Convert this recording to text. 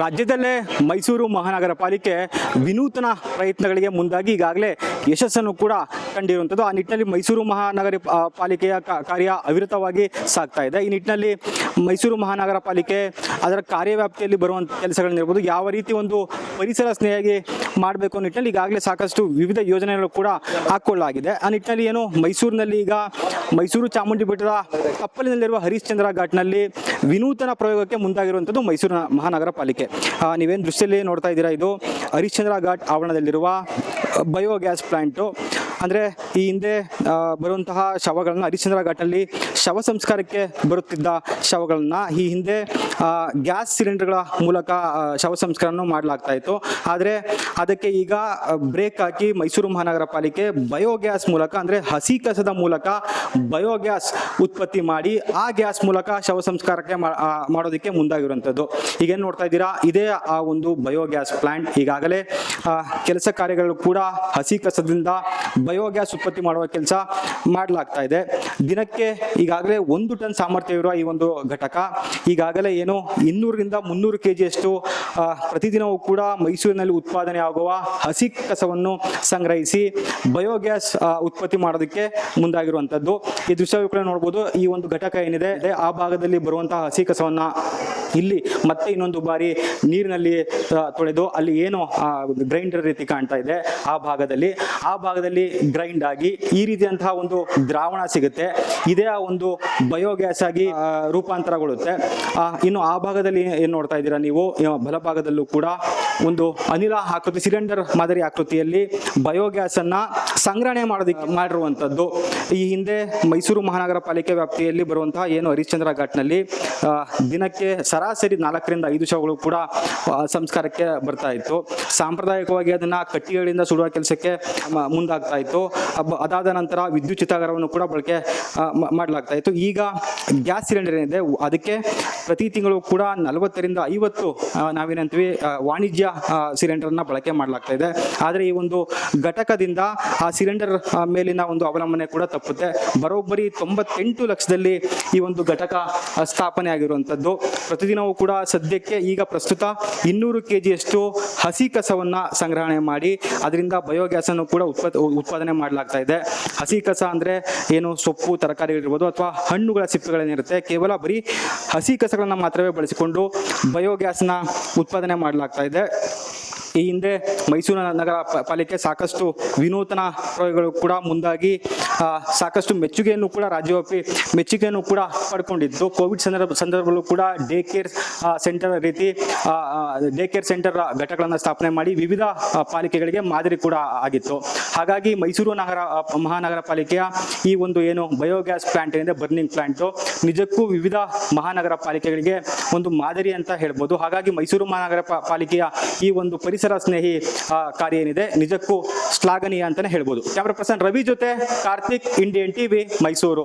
ರಾಜ್ಯದಲ್ಲೇ ಮೈಸೂರು ಮಹಾನಗರ ಪಾಲಿಕೆ ವಿನೂತನ ಪ್ರಯತ್ನಗಳಿಗೆ ಮುಂದಾಗಿ ಈಗಾಗಲೇ ಯಶಸ್ಸನ್ನು ಕೂಡ ಕಂಡಿರುವಂಥದ್ದು. ಆ ನಿಟ್ಟಿನಲ್ಲಿ ಮೈಸೂರು ಮಹಾನಗರ ಪಾಲಿಕೆಯ ಕಾರ್ಯ ಅವಿರತವಾಗಿ ಸಾಗ್ತಾ ಇದೆ. ಈ ನಿಟ್ಟಿನಲ್ಲಿ ಮೈಸೂರು ಮಹಾನಗರ ಪಾಲಿಕೆ ಅದರ ಕಾರ್ಯವ್ಯಾಪ್ತಿಯಲ್ಲಿ ಬರುವಂಥ ಕೆಲಸಗಳನ್ನಿರ್ಬೋದು, ಯಾವ ರೀತಿ ಒಂದು ಪರಿಸರ ಸ್ನೇಹಿಯಾಗಿ ಮಾಡಬೇಕು ಅನ್ನೋ ನಿಟ್ಟಿನಲ್ಲಿ ಈಗಾಗಲೇ ಸಾಕಷ್ಟು ವಿವಿಧ ಯೋಜನೆಗಳು ಕೂಡ ಹಾಕ್ಕೊಳ್ಳಲಾಗಿದೆ. ಆ ನಿಟ್ಟಿನಲ್ಲಿ ಏನು ಮೈಸೂರಿನಲ್ಲಿ ಈಗ ಮೈಸೂರು ಚಾಮುಂಡಿ ಬೆಟ್ಟದ ಕಪ್ಪಲಿನಲ್ಲಿರುವ ಹರಿಶ್ಚಂದ್ರ ಘಾಟ್ನಲ್ಲಿ ವಿನೂತನ ಪ್ರಯೋಗಕ್ಕೆ ಮುಂದಾಗಿರುವಂಥದ್ದು ಮೈಸೂರಿನ ಮಹಾನಗರ ಪಾಲಿಕೆ. ನೀವೇನು ದೃಶ್ಯದಲ್ಲಿ ನೋಡ್ತಾ ಇದ್ದೀರಾ? ಇದು ಹರಿಶ್ಚಂದ್ರ ಘಾಟ್ ಆವರಣದಲ್ಲಿರುವ ಬಯೋಗ್ಯಾಸ್ ಪ್ಲಾಂಟು. ಅಂದರೆ ಈ ಹಿಂದೆ ಬರುವಂತಹ ಶವಗಳನ್ನ ಹರಿಶ್ಚಂದ್ರ ಘಾಟಲ್ಲಿ ಶವ ಸಂಸ್ಕಾರಕ್ಕೆ ಬರುತ್ತಿದ್ದ ಶವಗಳನ್ನು ಈ ಹಿಂದೆ ಗ್ಯಾಸ್ ಸಿಲಿಂಡರ್ಗಳ ಮೂಲಕ ಶವ ಸಂಸ್ಕಾರವನ್ನು ಮಾಡಲಾಗ್ತಾ ಇತ್ತು. ಆದರೆ ಅದಕ್ಕೆ ಈಗ ಬ್ರೇಕ್ ಹಾಕಿ ಮೈಸೂರು ಮಹಾನಗರ ಪಾಲಿಕೆ ಬಯೋಗ್ಯಾಸ್ ಮೂಲಕ ಅಂದರೆ ಹಸಿ ಕಸದ ಮೂಲಕ ಬಯೋಗ್ಯಾಸ್ ಉತ್ಪತ್ತಿ ಮಾಡಿ, ಆ ಗ್ಯಾಸ್ ಮೂಲಕ ಶವ ಸಂಸ್ಕಾರಕ್ಕೆ ಮಾಡೋದಕ್ಕೆ ಮುಂದಾಗಿರುವಂಥದ್ದು. ಈಗೇನು ನೋಡ್ತಾ ಇದ್ದೀರಾ? ಇದೇ ಆ ಒಂದು ಬಯೋಗ್ಯಾಸ್ ಪ್ಲಾಂಟ್. ಈಗಾಗಲೇ ಕೆಲಸ ಕಾರ್ಯಗಳು ಕೂಡ ಹಸಿ ಕಸದಿಂದ ಬಯೋಗ್ಯಾಸ್ ಉತ್ಪತ್ತಿ ಮಾಡುವ ಕೆಲಸ ಮಾಡಲಾಗ್ತಾ ಇದೆ. ದಿನಕ್ಕೆ ಈಗಾಗಲೇ ಒಂದು ಟನ್ ಸಾಮರ್ಥ್ಯವಿರುವ ಈ ಒಂದು ಘಟಕ. ಈಗಾಗಲೇ ಏನು ಇನ್ನೂರರಿಂದ ಮುನ್ನೂರು ಕೆ ಜಿಯಷ್ಟು ಪ್ರತಿದಿನವೂ ಕೂಡ ಮೈಸೂರಿನಲ್ಲಿ ಉತ್ಪಾದನೆ ಆಗುವ ಹಸಿ ಕಸವನ್ನು ಸಂಗ್ರಹಿಸಿ ಬಯೋಗ್ಯಾಸ್ ಉತ್ಪತ್ತಿ ಮಾಡೋದಕ್ಕೆ ಮುಂದಾಗಿರುವಂಥದ್ದು. ಈ ದೃಶ್ಯ ಕೂಡ ನೋಡ್ಬೋದು, ಈ ಒಂದು ಘಟಕ ಏನಿದೆ, ಆ ಭಾಗದಲ್ಲಿ ಬರುವಂತಹ ಹಸಿ ಕಸವನ್ನ ಇಲ್ಲಿ ಮತ್ತೆ ಇನ್ನೊಂದು ಬಾರಿ ನೀರಿನಲ್ಲಿ ತೊಳೆದು ಅಲ್ಲಿ ಏನು ಗ್ರೈಂಡರ್ ರೀತಿ ಕಾಣ್ತಾ ಇದೆ ಆ ಭಾಗದಲ್ಲಿ. ಆ ಭಾಗದಲ್ಲಿ ಗ್ರೈಂಡ್ ಆಗಿ ಈ ರೀತಿಯಂತಹ ಒಂದು ದ್ರಾವಣ ಸಿಗುತ್ತೆ. ಇದೇ ಆ ಒಂದು ಬಯೋಗ್ಯಾಸ್ ಆಗಿ ರೂಪಾಂತರಗೊಳ್ಳುತ್ತೆ. ಇನ್ನು ಆ ಭಾಗದಲ್ಲಿ ಏನು ನೋಡ್ತಾ ಇದ್ದೀರಾ ನೀವು? ಬಲಭಾಗದಲ್ಲೂ ಕೂಡ ಒಂದು ಅನಿಲ ಆಕೃತಿ, ಸಿಲಿಂಡರ್ ಮಾದರಿ ಆಕೃತಿಯಲ್ಲಿ ಬಯೋಗ್ಯಾಸ್ ಅನ್ನ ಸಂಗ್ರಹಣೆ ಮಾಡೋದಕ್ಕೆ ಮಾಡಿರುವಂಥದ್ದು. ಈ ಹಿಂದೆ ಮೈಸೂರು ಮಹಾನಗರ ಪಾಲಿಕೆ ವ್ಯಾಪ್ತಿಯಲ್ಲಿ ಬರುವಂತಹ ಏನು ಹರಿಶ್ಚಂದ್ರ ಘಾಟ್ನಲ್ಲಿ ದಿನಕ್ಕೆ ಸರಾಸರಿ ನಾಲ್ಕರಿಂದ ಐದು ಶವಗಳು ಕೂಡ ಸಂಸ್ಕಾರಕ್ಕೆ ಬರ್ತಾ ಇತ್ತು. ಸಾಂಪ್ರದಾಯಿಕವಾಗಿ ಅದನ್ನ ಕಟ್ಟಿಗೆಗಳಿಂದ ಸುಡುವ ಕೆಲಸಕ್ಕೆ ಮುಂದಾಗ್ತಾ ಇತ್ತು. ಅದಾದ ನಂತರ ವಿದ್ಯುತ್ ಚಿತಾಗಾರವನ್ನು ಕೂಡ ಬಳಕೆ ಮಾಡಲಾಗ್ತಾ ಇತ್ತು. ಈಗ ಗ್ಯಾಸ್ ಸಿಲಿಂಡರ್ ಏನಿದೆ ಅದಕ್ಕೆ ಪ್ರತಿ ತಿಂಗಳು ಕೂಡ ನಲವತ್ತರಿಂದ ಐವತ್ತು ನಾವೇನಂತೀವಿ ವಾಣಿಜ್ಯ ಸಿಲಿಂಡರ್ನ ಬಳಕೆ ಮಾಡಲಾಗ್ತಾ ಇದೆ. ಆದರೆ ಈ ಒಂದು ಘಟಕದಿಂದ ಆ ಸಿಲಿಂಡರ್ ಮೇಲಿನ ಒಂದು ಅವಲಂಬನೆ ಕೂಡ ತಪ್ಪುತ್ತೆ. ಬರೋಬ್ಬರಿ ತೊಂಬತ್ತೆಂಟು ಲಕ್ಷದಲ್ಲಿ ಈ ಒಂದು ಘಟಕ ಸ್ಥಾಪನೆ ಆಗಿರುವಂಥದ್ದು. ಪ್ರತಿದಿನವೂ ಕೂಡ ಸದ್ಯಕ್ಕೆ ಈಗ ಪ್ರಸ್ತುತ ಇನ್ನೂರು ಕೆ ಜಿಯಷ್ಟು ಹಸಿ ಕಸವನ್ನ ಸಂಗ್ರಹಣೆ ಮಾಡಿ, ಅದರಿಂದ ಬಯೋಗ್ಯಾಸ್ ಅನ್ನು ಕೂಡ ಉತ್ಪತ್, ಉತ್ಪಾದನೆ ಮಾಡಲಾಗ್ತಾ ಇದೆ. ಹಸಿ ಕಸ ಅಂದ್ರೆ ಏನು, ಸೊಪ್ಪು ತರಕಾರಿಗಳಿರ್ಬೋದು ಅಥವಾ ಹಣ್ಣುಗಳ ಸಿಪ್ಪೆಗಳೇನಿರುತ್ತೆ, ಕೇವಲ ಬರೀ ಹಸಿ ಕಸಗಳನ್ನ ಮಾತ್ರವೇ ಬಳಸಿಕೊಂಡು ಬಯೋಗ್ಯಾಸ್ನ ಉತ್ಪಾದನೆ ಮಾಡಲಾಗ್ತಾ ಇದೆ. ಈ ಹಿಂದೆ ಮೈಸೂರು ನಗರ ಪಾಲಿಕೆ ಸಾಕಷ್ಟು ವಿನೂತನ ಪ್ರಯೋಗಗಳು ಕೂಡ ಮುಂದಾಗಿ ಸಾಕಷ್ಟು ಮೆಚ್ಚುಗೆಯನ್ನು ಕೂಡ ರಾಜ್ಯವ್ಯಾಪಿ ಮೆಚ್ಚುಗೆಯನ್ನು ಕೂಡ ಪಡ್ಕೊಂಡಿದ್ದು. ಕೋವಿಡ್ ಸಂದರ್ಭ, ಸಂದರ್ಭದಲ್ಲೂ ಕೂಡ ಡೇ ಕೇರ್ ಸೆಂಟರ್ ರೀತಿ ಡೇ ಕೇರ್ ಸೆಂಟರ್ ಘಟಕಗಳನ್ನು ಸ್ಥಾಪನೆ ಮಾಡಿ ವಿವಿಧ ಪಾಲಿಕೆಗಳಿಗೆ ಮಾದರಿ ಕೂಡ ಆಗಿತ್ತು. ಹಾಗಾಗಿ ಮೈಸೂರು ನಗರ ಮಹಾನಗರ ಪಾಲಿಕೆಯ ಈ ಒಂದು ಏನು ಬಯೋಗ್ಯಾಸ್ ಪ್ಲಾಂಟ್ ಏನಿದೆ, ಬರ್ನಿಂಗ್ ಪ್ಲಾಂಟು, ನಿಜಕ್ಕೂ ವಿವಿಧ ಮಹಾನಗರ ಪಾಲಿಕೆಗಳಿಗೆ ಒಂದು ಮಾದರಿ ಅಂತ ಹೇಳ್ಬೋದು. ಹಾಗಾಗಿ ಮೈಸೂರು ಮಹಾನಗರ ಪಾಲಿಕೆಯ ಈ ಒಂದು ಪರಿಸರ ಸ್ನೇಹಿ ಕಾರ್ಯ ಏನಿದೆ, ನಿಜಕ್ಕೂ ಶ್ಲಾಘನೀಯ ಅಂತಾನೆ ಹೇಳ್ಬೋದು. ಕ್ಯಾಮ್ರಾ ಪರ್ಸನ್ ರವಿ ಜೊತೆ ಕಾರ್ತಿಕ್ ಇಂಡಿಯನ್ ಟಿವಿ ಮೈಸೂರು.